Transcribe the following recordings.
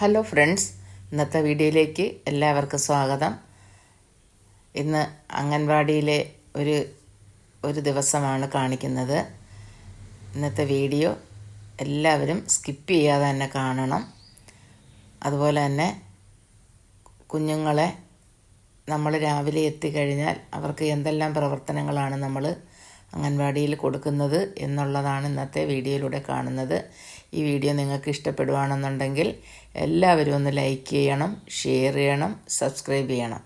Hello friends ഇന്നത്തെ വീഡിയോയിലേക്ക് എല്ലാവർക്കും സ്വാഗതം. ഇന്ന് അംഗൻവാടിയിലെ ഒരു ഒരു ദിവസമാണ് കാണിക്കുന്നത്. ഇന്നത്തെ വീഡിയോ എല്ലാവരും സ്കിപ്പ് ചെയ്യാതെ തന്നെ കാണണം. അതുപോലെ തന്നെ കുഞ്ഞുങ്ങളെ നമ്മൾ രാവിലെ എത്തിക്കഴിഞ്ഞാൽ അവർക്ക് എന്തെല്ലാം പ്രവർത്തനങ്ങളാണ് നമ്മൾ അംഗൻവാടിയിൽ കൊടുക്കുന്നത് എന്നുള്ളതാണ് ഇന്നത്തെ വീഡിയോയിലൂടെ കാണുന്നത്. ഈ വീഡിയോ നിങ്ങൾക്ക് ഇഷ്ടപ്പെടുവാണെന്നുണ്ടെങ്കിൽ എല്ലാവരും ഒന്ന് ലൈക്ക് ചെയ്യണം ഷെയർ ചെയ്യണം സബ്സ്ക്രൈബ് ചെയ്യണം.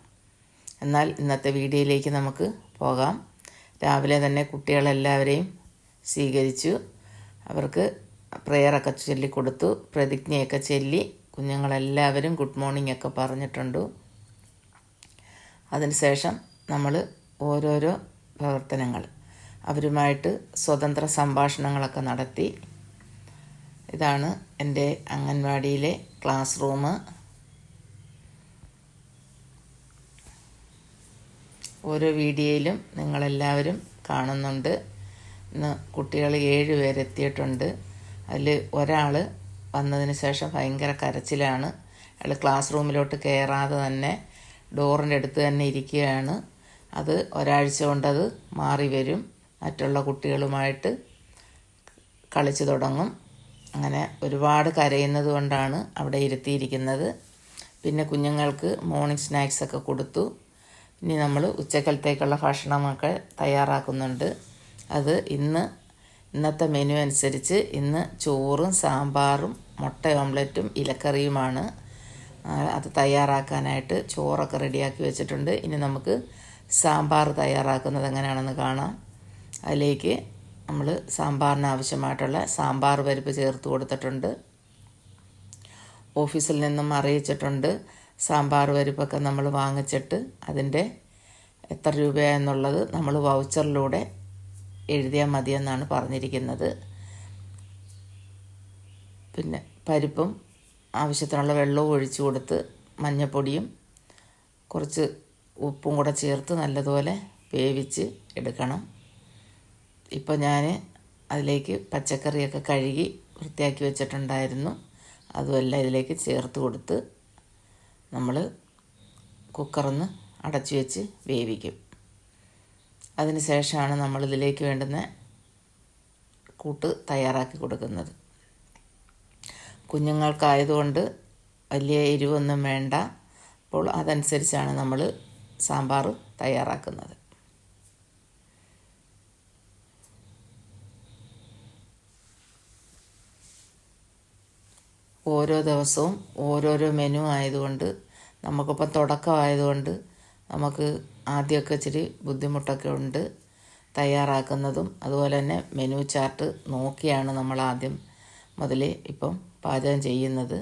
എന്നാൽ ഇന്നത്തെ വീഡിയോയിലേക്ക് നമുക്ക് പോകാം. രാവിലെ തന്നെ കുട്ടികളെല്ലാവരെയും സ്വീകരിച്ചു. അവർക്ക് പ്രെയറൊക്കെ ചൊല്ലിക്കൊടുത്തു പ്രതിജ്ഞയൊക്കെ ചൊല്ലി കുഞ്ഞുങ്ങളെല്ലാവരും ഗുഡ് മോർണിംഗ് ഒക്കെ പറഞ്ഞിട്ടുണ്ട്. അതിനുശേഷം നമ്മൾ ഓരോരോ പ്രവർത്തനങ്ങൾ അവരുമായിട്ട് സ്വതന്ത്ര സംഭാഷണങ്ങളൊക്കെ നടത്തി. ഇതാണ് എന്റെ അംഗൻവാടിയിലെ ക്ലാസ് റൂം. ഓരോ വീഡിയോയിലും നിങ്ങളെല്ലാവരും കാണുന്നുണ്ട്. ഇന്ന് കുട്ടികൾ ഏഴ് പേരെത്തിയിട്ടുണ്ട് അതിൽ ഒരാൾ വന്നതിന് ശേഷം ഭയങ്കര കരച്ചിലാണ്. അയാൾ ക്ലാസ് റൂമിലോട്ട് കയറാതെ തന്നെ ഡോറിന്റെ അടുത്ത് തന്നെ ഇരിക്കുകയാണ്. അത് ഒരാഴ്ച കൊണ്ടത് മാറി വരും. മറ്റുള്ള കുട്ടികളുമായിട്ട് കളിച്ചു തുടങ്ങും. അങ്ങനെ ഒരുപാട് കരയുന്നത് കൊണ്ടാണ് അവിടെ ഇരുത്തിയിരിക്കുന്നത്. പിന്നെ കുഞ്ഞുങ്ങൾക്ക് മോർണിംഗ് സ്നാക്സ് ഒക്കെ കൊടുത്തു. ഇനി നമ്മൾ ഉച്ചക്കലത്തേക്കുള്ള ഭക്ഷണമൊക്കെ തയ്യാറാക്കുന്നുണ്ട്. അത് ഇന്ന് ഇന്നത്തെ മെനു അനുസരിച്ച് ഇന്ന് ചോറും സാമ്പാറും മുട്ട ഓംലെറ്റും ഇലക്കറിയുമാണ്. അത് തയ്യാറാക്കാനായിട്ട് ചോറൊക്കെ റെഡിയാക്കി വെച്ചിട്ടുണ്ട്. ഇനി നമുക്ക് സാമ്പാർ തയ്യാറാക്കുന്നത് എങ്ങനെയാണെന്ന് കാണാം. അതിലേക്ക് നമ്മൾ സാമ്പാറിന് ആവശ്യമായിട്ടുള്ള സാമ്പാർ പരിപ്പ് ചേർത്ത് കൊടുത്തിട്ടുണ്ട്. ഓഫീസിൽ നിന്നും അറിയിച്ചിട്ടുണ്ട്. സാമ്പാർ പരിപ്പൊക്കെ നമ്മൾ വാങ്ങിച്ചിട്ട് അതിന്റെ എത്ര രൂപയാണെന്നുള്ളത് നമ്മൾ വൗച്ചറിലൂടെ എഴുതിയാൽ മതിയെന്നാണ് പറഞ്ഞിരിക്കുന്നത്. പിന്നെ പരിപ്പും ആവശ്യത്തിനുള്ള വെള്ളവും ഒഴിച്ചു കൊടുത്ത് മഞ്ഞൾപ്പൊടിയും കുറച്ച് ഉപ്പും കൂടെ ചേർത്ത് നല്ലതുപോലെ വേവിച്ച് എടുക്കണം. ഇപ്പോൾ ഞാൻ അതിലേക്ക് പച്ചക്കറിയൊക്കെ കഴുകി വൃത്തിയാക്കി വെച്ചിട്ടുണ്ടായിരുന്നു. അതുമെല്ലാം ഇതിലേക്ക് ചേർത്ത് കൊടുത്ത് നമ്മൾ കുക്കറൊന്ന് അടച്ചു വെച്ച് വേവിക്കും. അതിന് ശേഷമാണ് നമ്മൾ ഇതിലേക്ക് വേണ്ടുന്ന കൂട്ട് തയ്യാറാക്കി കൊടുക്കുന്നത്. കുഞ്ഞുങ്ങൾക്കായതുകൊണ്ട് വലിയ എരിവൊന്നും വേണ്ട. അപ്പോൾ അതനുസരിച്ചാണ് നമ്മൾ സാമ്പാർ തയ്യാറാക്കുന്നത്. ഓരോ ദിവസവും ഓരോരോ മെനു ആയതുകൊണ്ട് നമുക്കിപ്പം തുടക്കമായതുകൊണ്ട് നമുക്ക് ആദ്യമൊക്കെ ഇച്ചിരി ബുദ്ധിമുട്ടൊക്കെ ഉണ്ട് തയ്യാറാക്കുന്നതും. അതുപോലെ തന്നെ മെനു ചാർട്ട് നോക്കിയാണ് നമ്മൾ ആദ്യം മുതൽ ഇപ്പം പാചകം ചെയ്യുന്നത്.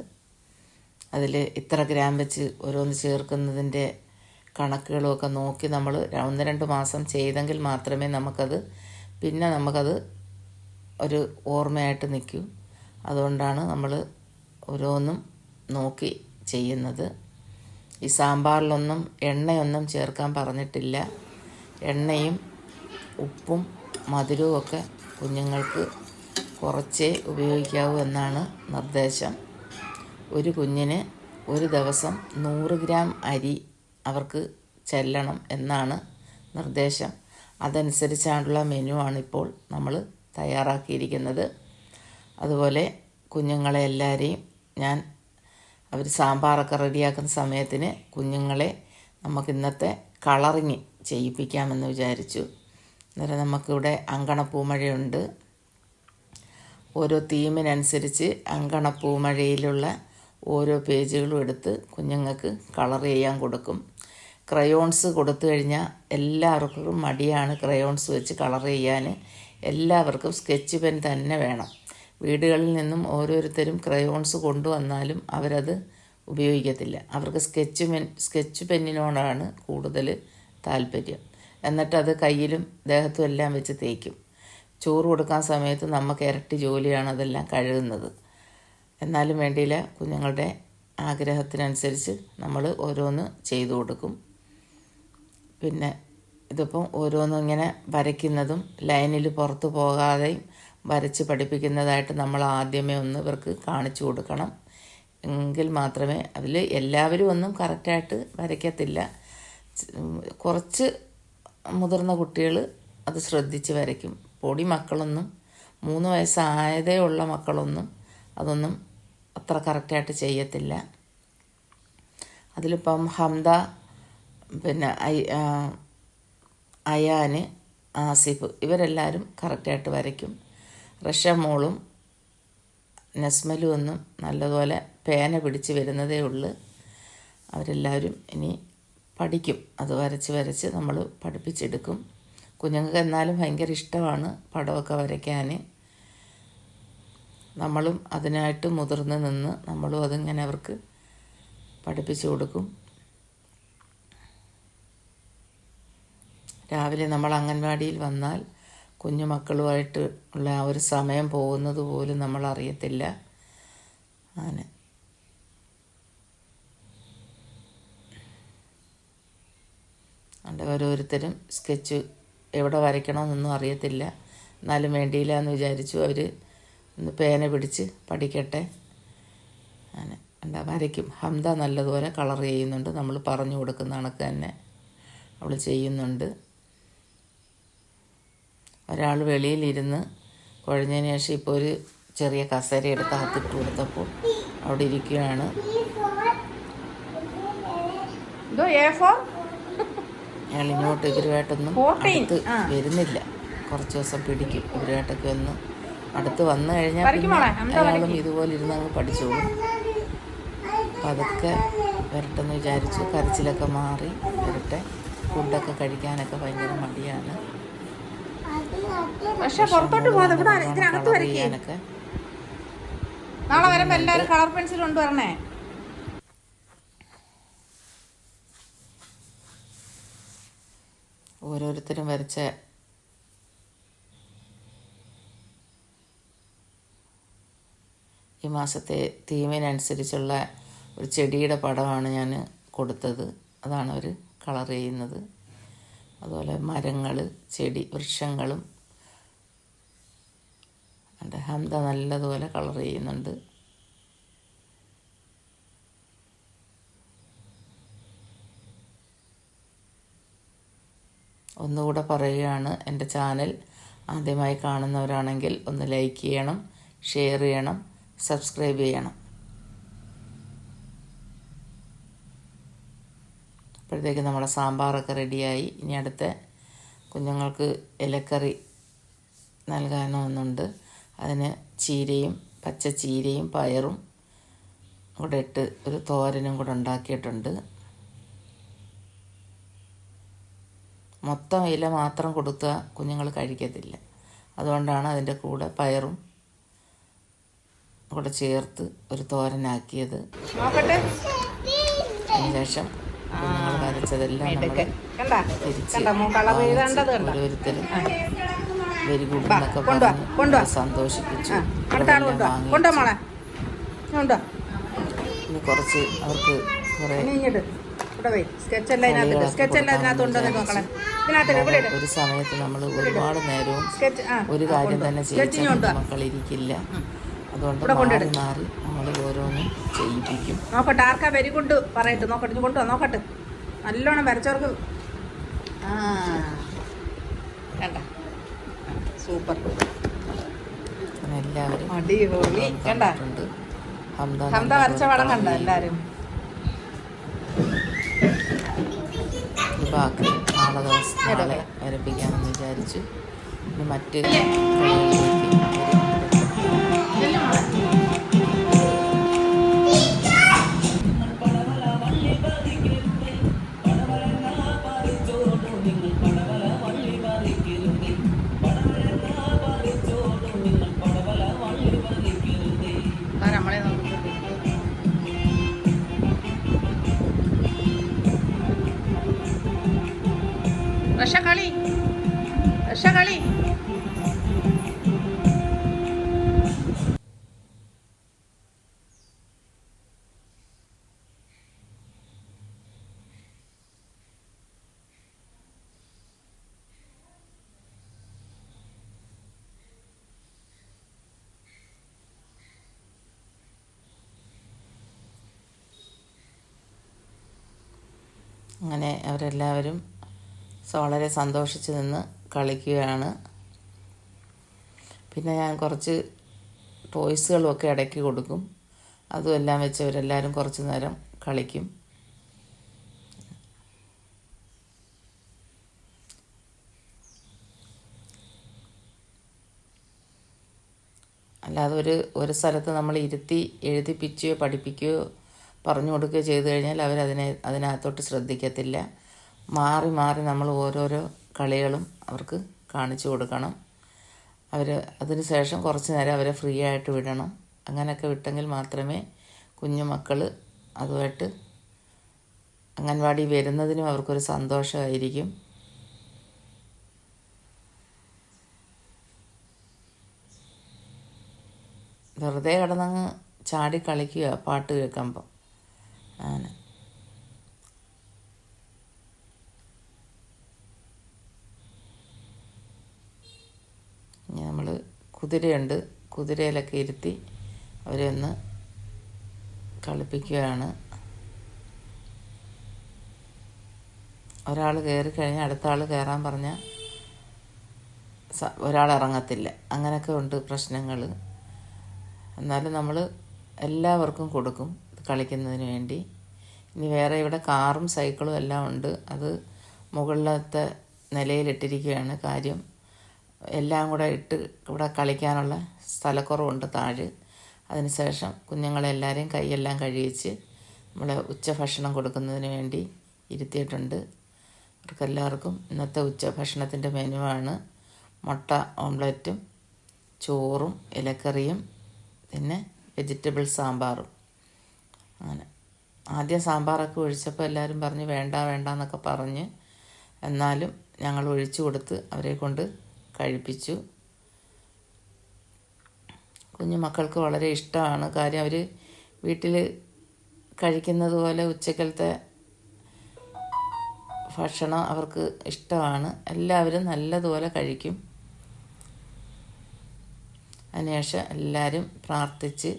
അതിൽ ഇത്ര ഗ്രാം വെച്ച് ഓരോന്ന് ചേർക്കുന്നതിന്റെ കണക്കുകളുമൊക്കെ നോക്കി നമ്മൾ ഒന്ന് രണ്ട് മാസം ചെയ്തെങ്കിൽ മാത്രമേ നമുക്കത് പിന്നെ നമുക്കത് ഒരു ഓർമ്മയായിട്ട് നിൽക്കൂ. അതുകൊണ്ടാണ് നമ്മൾ ഓരോന്നും നോക്കി ചെയ്യുന്നത്. ഈ സാമ്പാറിലൊന്നും എണ്ണയൊന്നും ചേർക്കാൻ പറഞ്ഞിട്ടില്ല. എണ്ണയും ഉപ്പും മധുരവും ഒക്കെ കുഞ്ഞുങ്ങൾക്ക് കുറച്ചേ ഉപയോഗിക്കാവൂ എന്നാണ് നിർദ്ദേശം. ഒരു കുഞ്ഞിന് ഒരു ദിവസം നൂറ് ഗ്രാം അരി അവർക്ക് ചെല്ലണം എന്നാണ് നിർദ്ദേശം. അതനുസരിച്ചാണുള്ള മെനു ആണിപ്പോൾ നമ്മൾ തയ്യാറാക്കിയിരിക്കുന്നത്. അതുപോലെ കുഞ്ഞുങ്ങളെ എല്ലാവരെയും ഞാൻ അവർ സാമ്പാറൊക്കെ റെഡിയാക്കുന്ന സമയത്തിന് കുഞ്ഞുങ്ങളെ നമുക്ക് ഇന്നത്തെ കളറിങ് ചെയ്യിപ്പിക്കാമെന്ന് വിചാരിച്ചു. അന്നേരം നമുക്കിവിടെ അങ്കണപ്പൂമഴയുണ്ട്. ഓരോ തീമിനനുസരിച്ച് അങ്കണപ്പൂമഴയിലുള്ള ഓരോ പേജുകളും എടുത്ത് കുഞ്ഞുങ്ങൾക്ക് കളർ ചെയ്യാൻ കൊടുക്കും. ക്രയോൺസ് കൊടുത്തു കഴിഞ്ഞാൽ എല്ലാവർക്കും മടിയാണ് ക്രയോൺസ് വെച്ച് കളർ ചെയ്യാൻ. എല്ലാവർക്കും സ്കെച്ച് പെൻ തന്നെ വേണം. വീടുകളിൽ നിന്നും ഓരോരുത്തരും ക്രയോൺസ് കൊണ്ടുവന്നാലും അവരത് ഉപയോഗിക്കത്തില്ല. അവർക്ക് സ്കെച്ച് പെൻ സ്കെച്ച് പെന്നിനോടാണ് കൂടുതൽ താല്പര്യം. എന്നിട്ടത് കയ്യിലും ദേഹത്തും എല്ലാം വെച്ച് തേക്കും. ചോറ് കൊടുക്കാൻ സമയത്ത് നമുക്ക് ഇരട്ടി ജോലിയാണ് അതെല്ലാം കഴുകുന്നത്. എന്നാലും വേണ്ടിയില്ല കുഞ്ഞുങ്ങളുടെ ആഗ്രഹത്തിനനുസരിച്ച് നമ്മൾ ഓരോന്ന് ചെയ്തു കൊടുക്കും. പിന്നെ ഇതിപ്പം ഓരോന്നും ഇങ്ങനെ വരയ്ക്കുന്നതും ലൈനിൽ പുറത്തു പോകാതെയും വരച്ച് പഠിപ്പിക്കുന്നതായിട്ട് നമ്മൾ ആദ്യമേ ഒന്ന് ഇവർക്ക് കാണിച്ചു കൊടുക്കണം. എങ്കിൽ മാത്രമേ അതിൽ എല്ലാവരും ഒന്നും കറക്റ്റായിട്ട് വരയ്ക്കത്തില്ല. കുറച്ച് മുതിർന്ന കുട്ടികൾ അത് ശ്രദ്ധിച്ച് വരയ്ക്കും. പൊടി മക്കളൊന്നും മൂന്ന് വയസ്സായതേ ഉള്ള മക്കളൊന്നും അതൊന്നും അത്ര കറക്റ്റായിട്ട് ചെയ്യത്തില്ല. അതിലിപ്പം ഹംദ പിന്നെ അയാന് ആസിഫ് ഇവരെല്ലാവരും കറക്റ്റായിട്ട് വരയ്ക്കും. റഷ മോളും നസ്മലും ഒന്നും നല്ലതുപോലെ പേന പിടിച്ച് വരുന്നതേ ഉള്ളൂ. അവരെല്ലാവരും ഇനി പഠിക്കും. അത് വരച്ച് വരച്ച് നമ്മൾ പഠിപ്പിച്ചെടുക്കും. കുഞ്ഞുങ്ങൾക്ക് എന്നാലും ഭയങ്കര ഇഷ്ടമാണ് പടമൊക്കെ വരയ്ക്കാൻ നമ്മളും അതിനായിട്ട് മുതിർന്ന് നിന്ന് നമ്മളും അതിങ്ങനെ അവർക്ക് പഠിപ്പിച്ചു കൊടുക്കും. രാവിലെ നമ്മൾ അംഗൻവാടിയിൽ വന്നാൽ കുഞ്ഞുമക്കളുമായിട്ട് ഉള്ള ആ ഒരു സമയം പോകുന്നത് പോലും നമ്മൾ അറിയത്തില്ല. അങ്ങനെ. അവിടെ ഓരോരുത്തരും സ്കെച്ച് എവിടെ വരയ്ക്കണമെന്നൊന്നും അറിയത്തില്ല. എന്നാലും വേണ്ടിയില്ല എന്ന് വിചാരിച്ചു അവർ ഒന്ന് പേന പിടിച്ച് പഠിക്കട്ടെ. അങ്ങനെ. എന്താ വരയ്ക്കും. ഹംദ നല്ലതുപോലെ കളർ ചെയ്യുന്നുണ്ട്. നമ്മൾ പറഞ്ഞു കൊടുക്കുന്ന കണക്ക് തന്നെ അവൾ ചെയ്യുന്നുണ്ട്. ഒരാൾ വെളിയിലിരുന്ന് കുഴഞ്ഞതിന് ശേഷം ഇപ്പോൾ ഒരു ചെറിയ കസേര എടുത്ത് അകത്തിട്ട് കൊടുത്തപ്പോൾ അവിടെ ഇരിക്കുകയാണ്. അയാൾ ഇങ്ങോട്ട് ഇവരുമായിട്ടൊന്നും അടുത്ത്. വരുന്നില്ല. കുറച്ച് ദിവസം പിടിക്കും. ഇവരുമായിട്ടൊക്കെ ഒന്ന് അടുത്ത് വന്നു കഴിഞ്ഞാൽ അയാളും ഇതുപോലെ ഇരുന്ന് അങ്ങ് പഠിച്ചോളും. അപ്പം അതൊക്കെ വരട്ടെന്ന് വിചാരിച്ചു. കരച്ചിലൊക്കെ മാറി വരട്ടെ. ഫുഡൊക്കെ കഴിക്കാനൊക്കെ ഭയങ്കര മടിയാണ്. പക്ഷെ പുറത്തോട്ട് പോകാതെ ഇവിടെ ഇതിനകത്ത് വരയ്ക്കേ. നാളെ വരുമ്പോ എല്ലാരും കളർ പെൻസിൽ കൊണ്ടുവരണേ ഓരോരുത്തരും വരച്ച ഈ മാസത്തെ തീമിനനുസരിച്ചുള്ള ഒരു ചെടിയുടെ പടമാണ് ഞാൻ കൊടുത്തത്. അതാണ് അവർ കളർ ചെയ്യുന്നത്. അതുപോലെ മരങ്ങൾ ചെടി വൃക്ഷങ്ങളും. എന്റെ ഹംദ നല്ലതുപോലെ കളർ ചെയ്യുന്നുണ്ട്. ഒന്നുകൂടെ പറയുകയാണ് എന്റെ ചാനൽ ആദ്യമായി കാണുന്നവരാണെങ്കിൽ ഒന്ന് ലൈക്ക് ചെയ്യണം ഷെയർ ചെയ്യണം സബ്സ്ക്രൈബ് ചെയ്യണം. അപ്പോഴത്തേക്ക് നമ്മുടെ സാമ്പാറൊക്കെ റെഡിയായി. ഇനി അടുത്ത കുഞ്ഞുങ്ങൾക്ക് ഇലക്കറി നൽകാനൊന്നുണ്ട് അതിന് ചീരയും പച്ച ചീരയും പയറും കൂടെ ഇട്ട് ഒരു തോരനും കൂടെ ഉണ്ടാക്കിയിട്ടുണ്ട്. മൊത്തം ഇല മാത്രം കൊടുത്താൽ കുഞ്ഞുങ്ങൾ കഴിക്കത്തില്ല. അതുകൊണ്ടാണ് അതിന്റെ കൂടെ പയറും കൂടെ ചേർത്ത് ഒരു തോരനാക്കിയത്. നോക്കട്ടെ. അതിന് ശേഷം കുഞ്ഞുങ്ങൾ വരച്ചതെല്ലാം തിരിച്ച് ഓരോരുത്തരും വെരി ഗുഡ് എന്നൊക്കെ പറഞ്ഞ് സന്തോഷിപ്പിച്ചു. ഇനി കുറച്ച് അവർക്ക് കുറേ ഒരു സമയത്ത് നമ്മൾ ഒരുപാട് നേരവും ഒരു കാര്യം തന്നെ ചെയ്യിച്ചാൽ മക്കൾ ഇരിക്കില്ല അതുകൊണ്ട്. മാറി മാറി നമ്മൾ ഓരോന്നും ചെയ്യിപ്പിക്കും നോക്കട്ടെ ആർക്കാ വരി കൊണ്ട് പറയട്ടെ? നോക്കട്ടെ ഇത് കൊണ്ടുവാ നോക്കട്ടെ. നല്ലോണം വരച്ചവർക്ക് ആ കണ്ട. സൂപ്പർ. എല്ലാവരും അടിപൊളി കണ്ട. ഹംദ വരച്ച പടം കണ്ട. എല്ലാരും. ഈ ബാക്കി നാളെ ദിവസം വരപ്പിക്കാമെന്ന് വിചാരിച്ചു. മറ്റ് റഷ കളി റഷ കളി അങ്ങനെ അവരെല്ലാവരും വളരെ സന്തോഷിച്ച് നിന്ന് കളിക്കുകയാണ്. പിന്നെ ഞാൻ കുറച്ച് ടോയ്സുകളുമൊക്കെ ഇടയ്ക്ക് കൊടുക്കും. അതും എല്ലാം വെച്ച് അവരെല്ലാവരും കുറച്ച് നേരം കളിക്കും. അല്ലാതെ ഒരു ഒരു സ്ഥലത്ത് നമ്മൾ ഇരുത്തി എഴുതിപ്പിക്കുകയോ പഠിപ്പിക്കുകയോ പറഞ്ഞു കൊടുക്കുകയോ ചെയ്തു കഴിഞ്ഞാൽ അവരതിനെ അതിനകത്തോട്ട് ശ്രദ്ധിക്കത്തില്ല. മാറി മാറി നമ്മൾ ഓരോരോ കളികളും അവർക്ക് കാണിച്ചു കൊടുക്കണം. അവർ അതിന് ശേഷം കുറച്ച് നേരം അവരെ ഫ്രീ ആയിട്ട് വിടണം. അങ്ങനെയൊക്കെ വിട്ടെങ്കിൽ മാത്രമേ കുഞ്ഞു മക്കൾ അതുമായിട്ട് അംഗൻവാടി വരുന്നതിനും അവർക്കൊരു സന്തോഷമായിരിക്കും. വെറുതെ കിടന്നങ്ങ് ചാടി കളിക്കുക പാട്ട് കേൾക്കുമ്പോൾ അങ്ങനെ. നമ്മൾ കുതിരയുണ്ട്. കുതിരയിലൊക്കെ ഇരുത്തി അവരെ ഒന്ന് കളിപ്പിക്കുകയാണ്. ഒരാൾ കയറി കഴിഞ്ഞാൽ അടുത്ത ആൾ കയറാൻ പറഞ്ഞാൽ ഒരാൾ ഇറങ്ങത്തില്ല. അങ്ങനെയൊക്കെ ഉണ്ട് പ്രശ്നങ്ങൾ എന്നാലും നമ്മൾ എല്ലാവർക്കും കൊടുക്കും കളിക്കുന്നതിന് വേണ്ടി. ഇനി വേറെ ഇവിടെ കാറും സൈക്കിളും എല്ലാം ഉണ്ട്. അത് മുകളിലത്തെ നിലയിലിട്ടിരിക്കുകയാണ് കാര്യം. എല്ലാം കൂടെ ഇട്ട് ഇവിടെ കളിക്കാനുള്ള സ്ഥലക്കുറവുണ്ട് താഴെ. അതിനുശേഷം കുഞ്ഞുങ്ങളെല്ലാവരെയും കൈയെല്ലാം കഴിയിച്ച് നമ്മൾ ഉച്ചഭക്ഷണം കൊടുക്കുന്നതിന് വേണ്ടി ഇരുത്തിയിട്ടുണ്ട്. അവർക്കെല്ലാവർക്കും ഇന്നത്തെ ഉച്ചഭക്ഷണത്തിന്റെ മെനുവാണ് മുട്ട ഓംലെറ്റും ചോറും ഇലക്കറിയും പിന്നെ വെജിറ്റബിൾ സാമ്പാറും. അങ്ങനെ. ആദ്യം സാമ്പാറൊക്കെ ഒഴിച്ചപ്പോൾ എല്ലാവരും പറഞ്ഞ് വേണ്ട വേണ്ട എന്നൊക്കെ പറഞ്ഞ് എന്നാലും ഞങ്ങൾ ഒഴിച്ചു കൊടുത്ത് അവരെ കൊണ്ട് കഴിപ്പിച്ചു. കുഞ്ഞു മക്കൾക്ക് വളരെ ഇഷ്ടമാണ്. കാര്യം അവർ വീട്ടിൽ കഴിക്കുന്നത് പോലെ ഉച്ചക്കലത്തെ ഭക്ഷണം അവർക്ക് ഇഷ്ടമാണ്. എല്ലാവരും നല്ലതുപോലെ കഴിക്കും. അതിനുശേഷം എല്ലാവരും പ്രാർത്ഥിച്ച്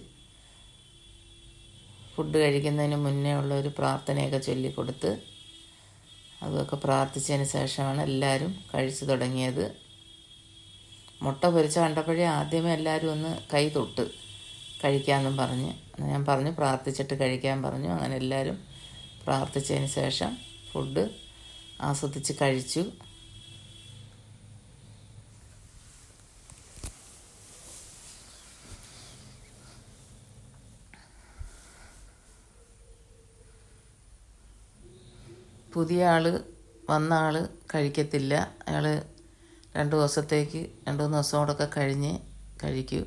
ഫുഡ് കഴിക്കുന്നതിന് മുന്നേ ഉള്ള ഒരു പ്രാർത്ഥനയൊക്കെ ചൊല്ലിക്കൊടുത്ത് അതൊക്കെ പ്രാർത്ഥിച്ചതിന് ശേഷമാണ് എല്ലാവരും കഴിച്ചു തുടങ്ങിയത്. മുട്ട പൊരിച്ച കണ്ടപ്പോഴേ ആദ്യമേ എല്ലാവരും ഒന്ന് കൈ തൊട്ട് കഴിക്കാമെന്നും പറഞ്ഞ്. ഞാൻ പറഞ്ഞു പ്രാർത്ഥിച്ചിട്ട് കഴിക്കാൻ പറഞ്ഞു. അങ്ങനെ എല്ലാവരും പ്രാർത്ഥിച്ചതിന് ശേഷം ഫുഡ് ആസ്വദിച്ച് കഴിച്ചു. പുതിയ ആൾ വന്ന ആൾ കഴിക്കത്തില്ല. അയാൾ രണ്ട് ദിവസത്തേക്ക് രണ്ട് മൂന്ന് ദിവസം കൂടെയൊക്കെ കഴിഞ്ഞ് കഴിക്കൂ.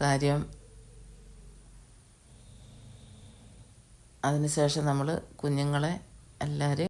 കാര്യം അതിനുശേഷം നമ്മൾ കുഞ്ഞുങ്ങളെ എല്ലാവരും